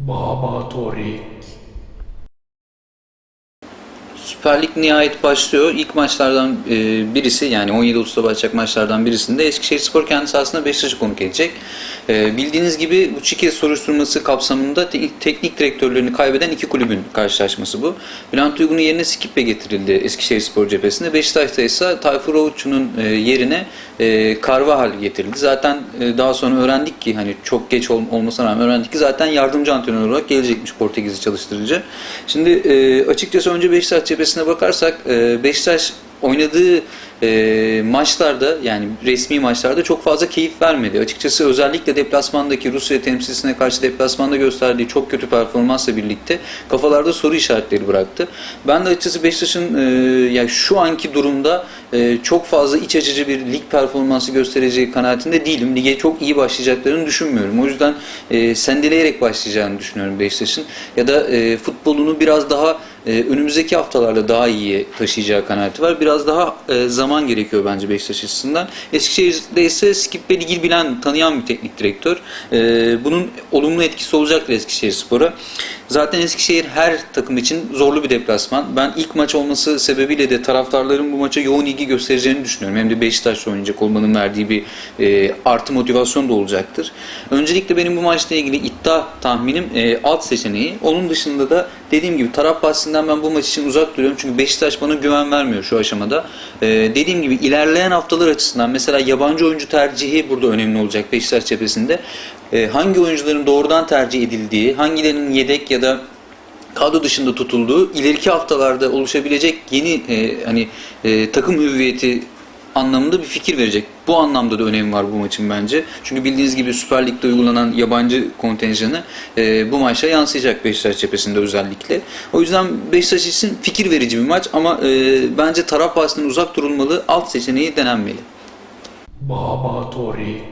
Baba Torik. Süper Lig nihayet başlıyor. İlk maçlardan e, birisi yani 17 Ağustos'ta başlayacak maçlardan birisinde Eskişehir Spor kendi sahasında Beşiktaş'ı konuk edecek. E, bildiğiniz gibi bu Çike soruşturması kapsamında te- teknik direktörlerini kaybeden iki kulübün karşılaşması bu. Bülent Uygun'un yerine Skip'e getirildi Eskişehir Spor cephesinde. Beşiktaş'ta ise Tayfur Oğuzçu'nun e, yerine e, Carvajal getirildi. Zaten daha sonra öğrendik ki hani çok geç ol- olmasına rağmen öğrendik ki zaten yardımcı antrenör olarak gelecekmiş Portekiz'i çalıştırıcı. Şimdi açıkçası önce Beşiktaş cephesine bakarsak e, Beşiktaş oynadığı e, maçlarda yani resmi maçlarda çok fazla keyif vermedi. Açıkçası özellikle deplasmandaki Rusya temsilcisine karşı deplasmanda gösterdiği çok kötü performansla birlikte kafalarda soru işaretleri bıraktı. Ben de açıkçası Beşiktaş'ın e, yani şu anki durumda e, çok fazla iç açıcı bir lig performansı göstereceği kanaatinde değilim. Lige çok iyi başlayacaklarını düşünmüyorum. O yüzden sendeleyerek başlayacağını düşünüyorum Beşiktaş'ın. Ya da futbolunu biraz daha e, önümüzdeki haftalarda daha iyiye taşıyacağı kanaati var. Biraz daha e, zaman gerekiyor bence Beşiktaş açısından. Eskişehir'de ise Skip ve ligi bilen, tanıyan bir teknik direktör. E, bunun olumlu etkisi olacaktır Eskişehir Spor'a. Zaten Eskişehir her takım için zorlu bir deplasman. Ben ilk maç olması sebebiyle de taraftarların bu maça yoğun ilgi göstereceğini düşünüyorum. Hem de Beşiktaş'la oynayacak olmanın verdiği bir e, artı motivasyon da olacaktır. Öncelikle benim bu maçla ilgili iddia tahminim e, alt seçeneği. Onun dışında da dediğim gibi taraf bahsinden ben bu maç için uzak duruyorum. Çünkü Beşiktaş bana güven vermiyor şu aşamada. E, dediğim gibi ilerleyen haftalar açısından mesela yabancı oyuncu tercihi burada önemli olacak Beşiktaş cephesinde. E, hangi oyuncuların doğrudan tercih edildiği, hangilerinin yedek ya da kadro dışında tutulduğu ileriki haftalarda oluşabilecek yeni e, hani e, takım hüviyeti anlamında bir fikir verecek. Bu anlamda da önemi var bu maçın bence. Çünkü bildiğiniz gibi Süper Lig'de uygulanan yabancı kontenjanı e, bu maça yansıyacak Beşiktaş cephesinde özellikle. O yüzden Beşiktaş için fikir verici bir maç ama e, bence taraf bahsinden uzak durulmalı, alt seçeneği denenmeli. Baba Torik.